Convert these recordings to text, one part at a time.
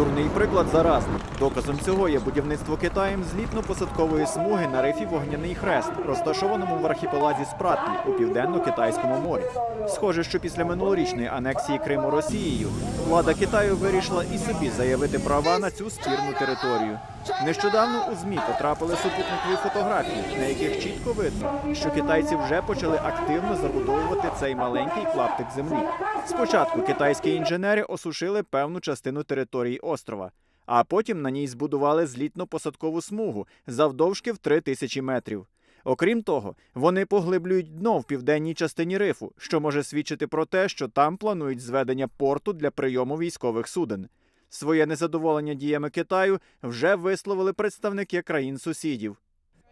Дурний приклад заразний. Доказом цього є будівництво Китаєм злітно-посадкової смуги на рифі Вогняний Хрест, розташованому в архіпелазі Спратлі у південно-китайському морі. Схоже, що після минулорічної анексії Криму Росією влада Китаю вирішила і собі заявити права на цю спірну територію. Нещодавно у ЗМІ потрапили супутникові фотографії, на яких чітко видно, що китайці вже почали активно забудовувати цей маленький клаптик землі. Спочатку китайські інженери осушили певну частину території острова, а потім на ній збудували злітно-посадкову смугу завдовжки в 3 тисячі метрів. Окрім того, вони поглиблюють дно в південній частині рифу, що може свідчити про те, що там планують зведення порту для прийому військових суден. Своє незадоволення діями Китаю вже висловили представники країн-сусідів.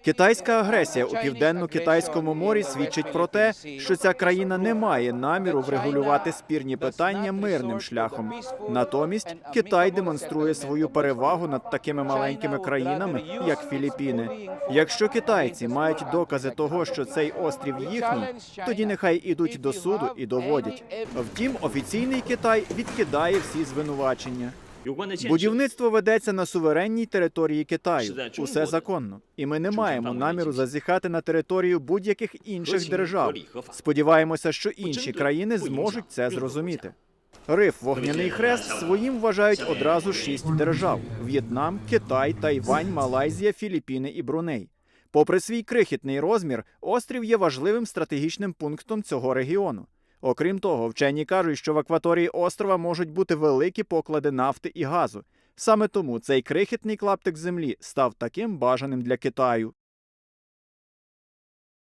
Китайська агресія у південно-китайському морі свідчить про те, що ця країна не має наміру врегулювати спірні питання мирним шляхом. Натомість Китай демонструє свою перевагу над такими маленькими країнами, як Філіппіни. Якщо китайці мають докази того, що цей острів їхній, тоді нехай ідуть до суду і доводять. Втім, офіційний Китай відкидає всі звинувачення. Будівництво ведеться на суверенній території Китаю. Усе законно, і ми не маємо наміру зазіхати на територію будь-яких інших держав. Сподіваємося, що інші країни зможуть це зрозуміти. Риф Вогняний Хрест своїм вважають одразу шість держав: В'єтнам, Китай, Тайвань, Малайзія, Філіппіни і Бруней. Попри свій крихітний розмір, острів є важливим стратегічним пунктом цього регіону. Окрім того, вчені кажуть, що в акваторії острова можуть бути великі поклади нафти і газу. Саме тому цей крихітний клаптик землі став таким бажаним для Китаю.